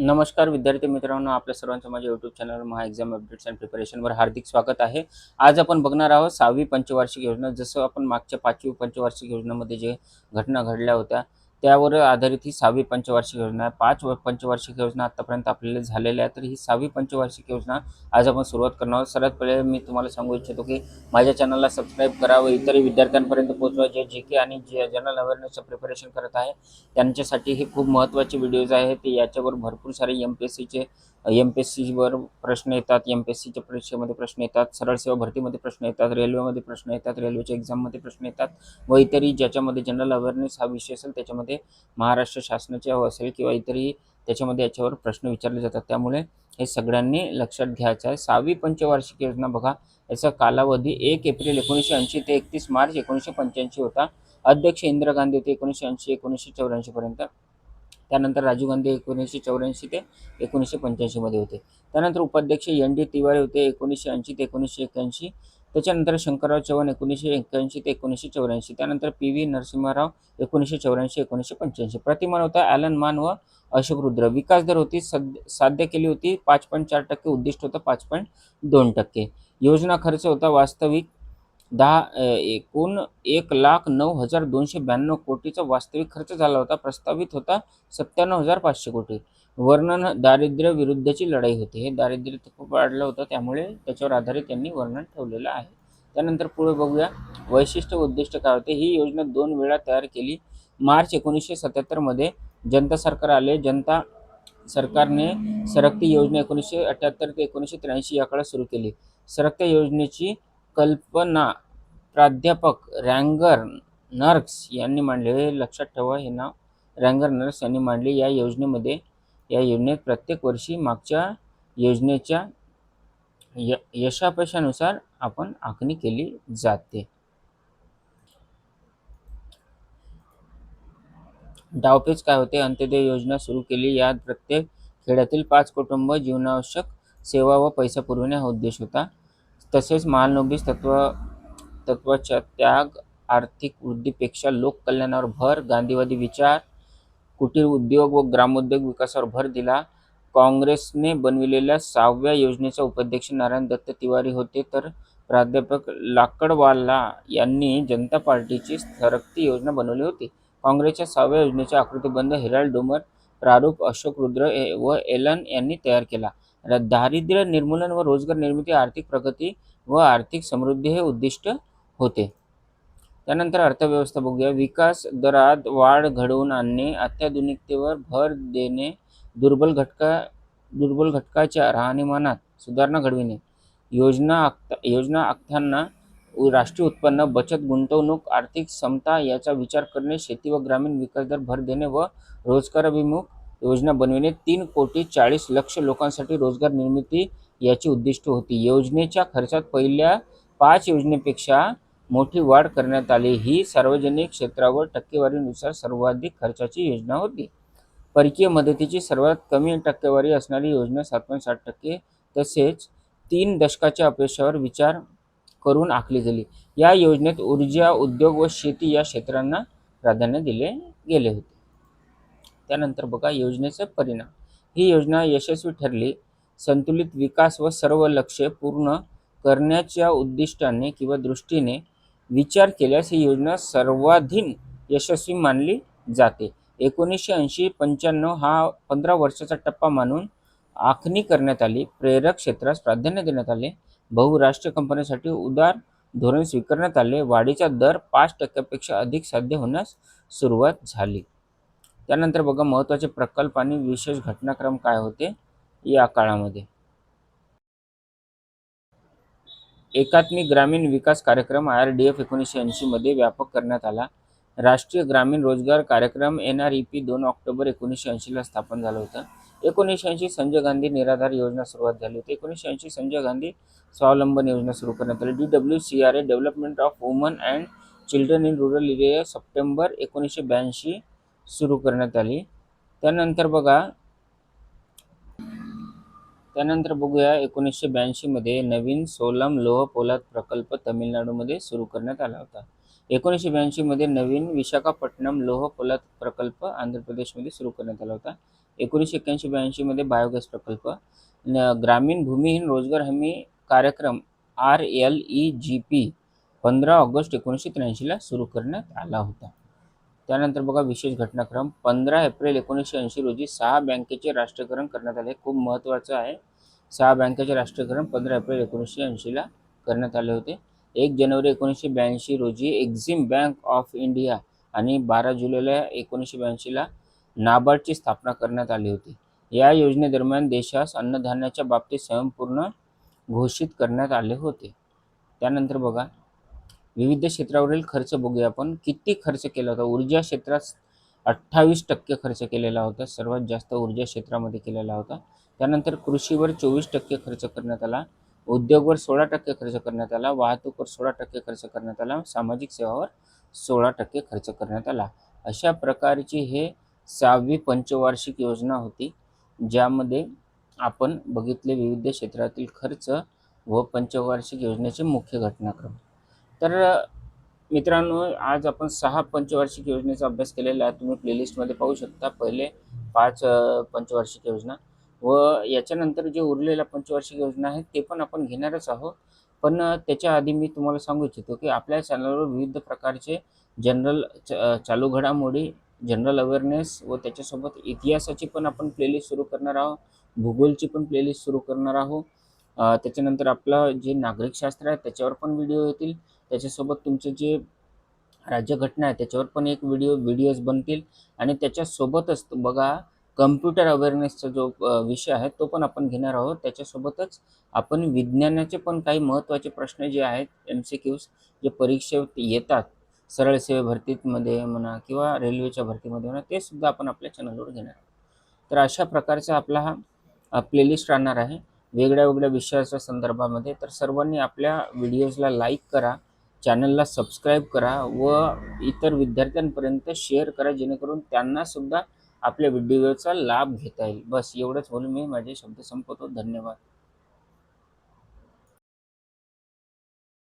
नमस्कार विद्यार्थी मित्रांनो आपल्या सर्वांचं माझ्या YouTube channel Maha exam updates and प्रिपरेशनवर हार्दिक स्वागत आहे. आज आपण बघणार आहोत सहावी पंचवार्षिक योजना. जसं आपण मागच्या पाचवी पंचवार्षिक योजनेमध्ये जे घटना घडल्या होत्या त्यावर आधारित ही सहावी पंचवार्षिक योजना आहे. पाच व पंचवार्षिक योजना आतापर्यंत आपल्याला झालेल्या आहे तर ही सहावी पंचवार्षिक योजना आज आपण सुरुवात करणार आहोत. सर्वात पहिले मी तुम्हाला सांगू इच्छितो की माझ्या चॅनलला सबस्क्राईब करा व इतरही विद्यार्थ्यांपर्यंत पोहोचवा. जे जे के आणि जे जनरल अवेअरनेसचं प्रिपरेशन करत आहे त्यांच्यासाठी हे खूप महत्त्वाचे व्हिडिओज आहेत. ते याच्यावर भरपूर सारे एम पी एस सीचे एम पी एस सीवर प्रश्न येतात एम पी एस सीच्या परीक्षेमध्ये प्रश्न येतात सरळ सेवा भरतीमध्ये प्रश्न येतात रेल्वेमध्ये प्रश्न येतात रेल्वेच्या एक्झाममध्ये प्रश्न येतात व इतरही ज्याच्यामध्ये जनरल अवेअरनेस हा विषय असेल त्याच्यामध्ये महाराष्ट्र शासनाचे असेल किंवा इतरही त्याच्यामध्ये याच्यावर प्रश्न विचारले जातात. त्यामुळे हे सगळ्यांनी लक्षात घ्यायचं आहे. सहावी पंचवार्षिक योजना बघा. याचा कालावधी एक एप्रिल एकोणीसशे ऐंशी ते एकतीस मार्च एकोणीसशे पंच्याऐंशी होता. अध्यक्ष इंदिरा गांधी होते एकोणीसशे ऐंशी एकोणीसशे चौऱ्याऐंशीपर्यंत त्यानंतर राजीव गांधी एकोणीसशे चौऱ्याऐंशी ते एकोणीसशे पंच्याऐंशीमध्ये होते. त्यानंतर उपाध्यक्ष एन डी तिवारी होते एकोणीसशे ऐंशी ते एकोणीसशे एक्याऐंशी त्याच्यानंतर शंकरराव चव्हाण एकोणीसशे एक्याऐंशी ते एकोणीसशे चौऱ्याऐंशी. त्यानंतर पी व्ही नरसिंहराव एकोणीसशे चौऱ्याऐंशी एकोणीसशे पंच्याऐंशी. प्रतिमान होता ॲलन मान व अशोक रुद्र. विकास दर होती सद साध्य केली होती पाच पॉईंट चार टक्के उद्दिष्ट होतं पाच पॉईंट दोन टक्के. योजना खर्च होता वास्तविक दहा एकूण एक लाख नऊ हजार दोनशे ब्याण्णव कोटीचा वास्तविक खर्च झाला होता प्रस्तावित होता सत्त्याण्णव हजार पाचशे कोटी. वर्णन दारिद्र्य विरुद्धची लढाई होती. हे दारिद्र्य खूप वाढलं होतं त्यामुळे त्याच्यावर आधारित त्यांनी वर्णन ठेवलेलं आहे. त्यानंतर पुढे बघूया वैशिष्ट्य उद्दिष्ट काय होते? ही योजना दोन वेळा तयार केली. मार्च एकोणीसशे सत्याहत्तरमध्ये जनता सरकार आले. जनता सरकारने सरकती योजना एकोणीसशे अठ्ठ्याहत्तर ते एकोणीसशे त्र्याऐंशी या काळात सुरू केली. सरकत्या योजनेची कल्पना प्राध्यापक रँगर नर्क्स यांनी मांडले. हे लक्षात ठेवा हे नाव रँगर नर्क्स यांनी मांडले. या योजनेमध्ये या योजनेत प्रत्येक वर्षी मागच्या योजनेच्या य यशापयशानुसार आपण आखणी केली जाते. डावपेच काय होते? अंत्योदय योजना सुरू केली. यात प्रत्येक खेड्यातील पाच कुटुंब जीवनावश्यक सेवा व पैसा पुरविणे हा उद्देश होता. तसेच महालनोबिस तत्व तत्वाच्या त्याग आर्थिक वृद्धीपेक्षा लोककल्याणावर भर गांधीवादी विचार कुटीर उद्योग व ग्रामोद्योग विकासावर भर दिला. काँग्रेसने बनविलेल्या सहाव्या योजनेचा उपाध्यक्ष नारायण दत्त तिवारी होते. तर प्राध्यापक लाकडवाला यांनी जनता पार्टीची सरकती योजना बनवली होती. काँग्रेसच्या सहाव्या योजनेचा आकृतीबंध हिराल डोमर प्रारूप अशोक रुद्र व एलन यांनी तयार केला. दारिद्र्य निर्मूलन व रोजगार निर्मिती आर्थिक प्रगती व आर्थिक समृद्धी हे उद्दिष्ट होते. त्यानंतर अर्थव्यवस्था बघूया. विकास दरात वाढ घडवून आणणे अत्याधुनिकतेवर भर देणे दुर्बल घटका दुर्बल घटकाच्या राहणीमानात सुधारणा घडविणे. योजना आखता योजना आखताना राष्ट्रीय उत्पन्न बचत गुंतवणूक आर्थिक समता याचा विचार करणे शेती व ग्रामीण विकास दर भर देणे व रोजगाराभिमुख योजना बनविणे तीन कोटी चाळीस लक्ष लोकांसाठी रोजगार निर्मिती याची उद्दिष्ट होती. योजनेच्या खर्चात पहिल्या पाच योजनेपेक्षा मोठी वाढ करण्यात आली. ही सार्वजनिक क्षेत्रावर टक्केवारीनुसार सर्वाधिक खर्चाची योजना होती. परकीय मदतीची सर्वात कमी टक्केवारी असणारी योजना सात पॉईंट साठ टक्के तसेच तीन दशकाच्या अपयशावर विचार करून आखली गेली. या योजनेत ऊर्जा उद्योग व शेती या क्षेत्रांना प्राधान्य दिले गेले होते. त्यानंतर बघा योजनेचे परिणाम. ही योजना यशस्वी ठरली. संतुलित विकास व सर्व लक्ष्य पूर्ण करण्याच्या उद्दिष्टाने किंवा दृष्टीने विचार केल्यास ही योजना सर्वाधीन यशस्वी मानली जाते. एकोणीसशे ऐंशी पंच्याण्णव हा पंधरा वर्षाचा टप्पा मानून आखणी करण्यात आली. प्रेरक क्षेत्रास प्राधान्य देण्यात आले. बहुराष्ट्रीय कंपन्यांसाठी उदार धोरण स्वीकारण्यात आले. वाढीचा दर पाच टक्क्यापेक्षा अधिक साध्य होण्यास सुरुवात झाली. त्यानंतर बघा महत्त्वाचे प्रकल्प आणि विशेष घटनाक्रम काय होते या काळामध्ये? एकात्मिक ग्रामीण विकास कार्यक्रम आय आर डी एफ एकोणीसशे ऐंशीमध्ये व्यापक करण्यात आला. राष्ट्रीय ग्रामीण रोजगार कार्यक्रम एन आर ई पी दोन ऑक्टोबर एकोणीसशे ऐंशीला स्थापन झालं होतं. एकोणीसशे ऐंशी संजय गांधी निराधार योजना सुरुवात झाली होती. एकोणीसशे ऐंशी संजय गांधी स्वावलंबन योजना सुरू करण्यात आली. D W C R A development of women and children in rural area September एकोणीसशे ब्याऐंशी सुरू करण्यात आली. त्यानंतर बघा त्यानंतर बघूया एकोणीसशे ब्याऐंशीमध्ये नवीन सोलम लोह पोलाद प्रकल्प तमिळनाडूमध्ये सुरू करण्यात आला होता. एकोणीसशे ब्याऐंशीमध्ये नवीन विशाखापट्टणम लोह पोलाद प्रकल्प आंध्र प्रदेशमध्ये सुरू करण्यात आला होता. एकोणीसशे एक्क्याऐंशी ब्याऐंशीमध्ये बायोगॅस प्रकल्प. न ग्रामीण भूमिहीन रोजगार हमी कार्यक्रम R L E G P पंधरा ऑगस्ट एकोणीसशे त्र्याऐंशीला सुरू करण्यात आला होता. त्यानंतर बघा विशेष घटनाक्रम. पंधरा एप्रिल एकोणीसशे ऐंशी रोजी सहा बँकेचे राष्ट्रीयकरण करण्यात आले. खूप महत्त्वाचं आहे. सहा बँकेचे राष्ट्रीयकरण पंधरा एप्रिल एकोणीसशे ऐंशीला करण्यात आले होते. एक जानेवारी एकोणीसशे ब्याऐंशी रोजी एक्झिम बँक ऑफ इंडिया आणि बारा जुलैला एकोणीसशे ब्याऐंशीला नाबार्डची स्थापना करण्यात आली होती. या योजनेदरम्यान देशास अन्नधान्याच्या बाबतीत स्वयंपूर्ण घोषित करण्यात आले होते. त्यानंतर बघा विविध क्षेत्रावरील खर्च बघूया आपण. किती खर्च केला होता? ऊर्जा क्षेत्रात अठ्ठावीस टक्के खर्च केलेला होता. सर्वात जास्त ऊर्जा क्षेत्रामध्ये केलेला होता. त्यानंतर कृषीवर चोवीस टक्के खर्च करण्यात आला. उद्योगवर सोळा टक्के खर्च करण्यात आला. वाहतूकवर सोळा टक्के खर्च करण्यात आला. सामाजिक सेवावर सोळा टक्के खर्च करण्यात आला. अशा प्रकारची हे सहावी पंचवार्षिक योजना होती ज्यामध्ये आपण बघितले विविध क्षेत्रातील खर्च व पंचवार्षिक योजनेचे मुख्य घटनाक्रम. तर मित्रांनो आज आपण सहा पंचवार्षिक योजनेचा अभ्यास केलेला आहे. तुम्ही प्लेलिस्टमध्ये पाहू शकता. पहिले पाच पंचवार्षिक योजना. व याच्यानंतर जे उरलेल्या पंचवार्षिक योजना आहेत ते पण आपण घेणारच आहोत. पण त्याच्या आधी मी तुम्हाला सांगू इच्छितो की आपल्या चॅनलवर विविध प्रकारचे जनरल च चालू घडामोडी जनरल अवेअरनेस व त्याच्यासोबत इतिहासाची पण आपण प्लेलिस्ट सुरू करणार आहोत. भूगोलची पण प्लेलिस्ट सुरू करणार आहोत. त्याच्यानंतर आपलं जे नागरिकशास्त्र आहे त्याच्यावर पण व्हिडिओ येतील. त्याच्यासोबत तुमचे जे राज्यघटना आहे त्याच्यावर पण एक व्हिडिओ व्हिडिओज बनतील. आणि त्याच्यासोबतच बघा कम्प्युटर अवेअरनेसचा जो विषय आहे तो पण आपण घेणार आहोत. त्याच्यासोबतच आपण विज्ञानाचे पण काही महत्त्वाचे प्रश्न जे आहेत एम सी क्यूज जे परीक्षेत येतात सरळ सेवा भरतीमध्ये म्हणा किंवा रेल्वेच्या भरतीमध्ये म्हणा ते सुद्धा आपण आपल्या चॅनलवर घेणार आहोत. तर अशा प्रकारचा आपला हा प्लेलिस्ट राहणार आहे. वेगळ्या वेगळ्या विषयाच्या संदर्भामध्ये. तर सर्वांनी आपल्या व्हिडिओजला लाईक करा. चॅनलला सबस्क्राईब करा व इतर विद्यार्थ्यांपर्यंत शेअर करा जेणेकरून त्यांनासुद्धा आपल्या व्हिडिओचा लाभ घेता येईल. बस एवढंच बोलून मी माझे शब्द संपवतो. धन्यवाद.